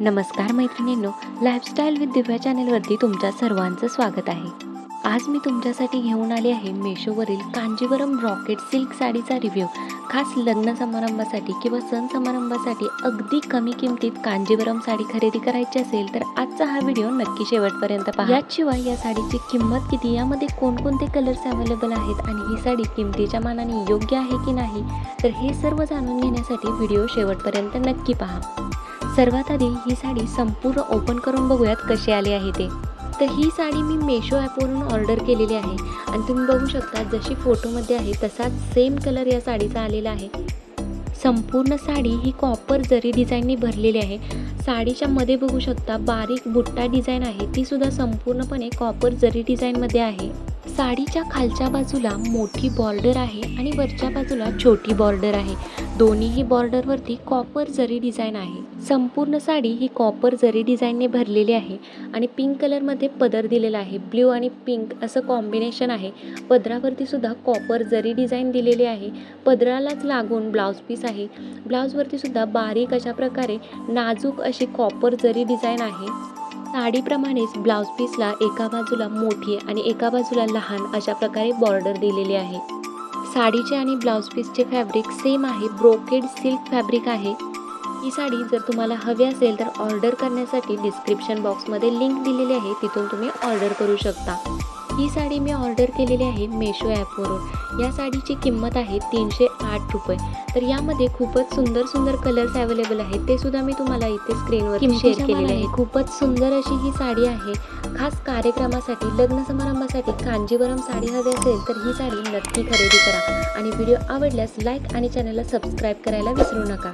नमस्कार मैत्रिणींनो lifestyle with दिव्या चॅनेलवरती तुमच्या सर्वांचं स्वागत आहे. आज मी तुमच्यासाठी घेऊन आले आहे मेशोवरील कांजीवरम रॉकेट सिल्क साडीचा रिव्ह्यू खास लग्न समारंभासाठी किंवा सण समारंभासाठी अगदी कमी किमतीत कांजीवरम साडी खरेदी करायची असेल तर आजचा हा व्हिडिओ नक्की शेवटपर्यंत पहा. याशिवाय या साडीची किंमत किती यामध्ये कोणकोणते कलर्स अवेलेबल आहेत आणि ही साडी किमतीच्या मानाने योग्य आहे की नाही तर हे सर्व जाणून घेण्यासाठी व्हिडिओ शेवटपर्यंत नक्की पहा. सर्वात आधी ही साडी संपूर्ण ओपन करून बघूयात कशी आली आहे ते. तर ही साडी मी मेशो ॲपवरून ऑर्डर केलेली आहे. आणि तुम्ही बघू शकता जशी फोटोमध्ये आहे तसाच सेम कलर या साडीचा आलेला आहे. संपूर्ण साडी ही कॉपर जरी डिझाईननी भरलेली आहे साडीच्या मध्ये बघू शकता बारीक बुट्टा डिझाईन आहे ती सुद्धा संपूर्णपणे कॉपर जरी डिझाईनमध्ये आहे. साडीच्या खालच्या बाजूला मोठी बॉर्डर आहे आणि वरच्या बाजूला छोटी बॉर्डर आहे. दोन्हीही बॉर्डरवरती कॉपर जरी डिझाईन आहे संपूर्ण साडी ही कॉपर जरी डिझाईनने भरलेली आहे आणि पिंक कलरमध्ये पदर दिलेला आहे ब्ल्यू आणि पिंक असं कॉम्बिनेशन आहे पदरावरती सुद्धा कॉपर जरी डिझाईन दिलेली आहे पदरालाच लागून ब्लाऊज पीस आहे ब्लाऊजवरती सुद्धा बारीक अशा प्रकारे नाजूक अशी कॉपर जरी डिझाईन आहे. साडीप्रमाणेच ब्लाऊज पीसला एका बाजूला मोठी आणि एका बाजूला लहान अशा प्रकारे बॉर्डर दिलेली आहे. साडीचे आणि ब्लाऊज पीसचे फॅब्रिक सेम आहे. ब्रोकेड सिल्क फॅब्रिक आहे. ही साडी जर तुम्हाला हवी असेल तर ऑर्डर करण्यासाठी डिस्क्रिप्शन बॉक्समध्ये लिंक दिलेली आहे. तिथून तुम्ही ऑर्डर करू शकता. ही साडी मी ऑर्डर केलेली आहे मेशो ॲपवरून या साडीची किंमत आहे तीनशे आठ रुपये. तर यामध्ये खूपच सुंदर सुंदर कलर्स अवेलेबल आहेत. ते सुद्धा मी तुम्हाला इथे स्क्रीनवर शेअर केलेले आहे खूपच सुंदर अशी ही साडी आहे. खास कार्यक्रमासाठी लग्न समारंभासाठी कांजीवरम साडी हवी असेल तर ही साडी नक्की खरेदी करा. आणि व्हिडिओ आवडल्यास लाईक आणि चॅनलला सबस्क्राईब करायला विसरू नका.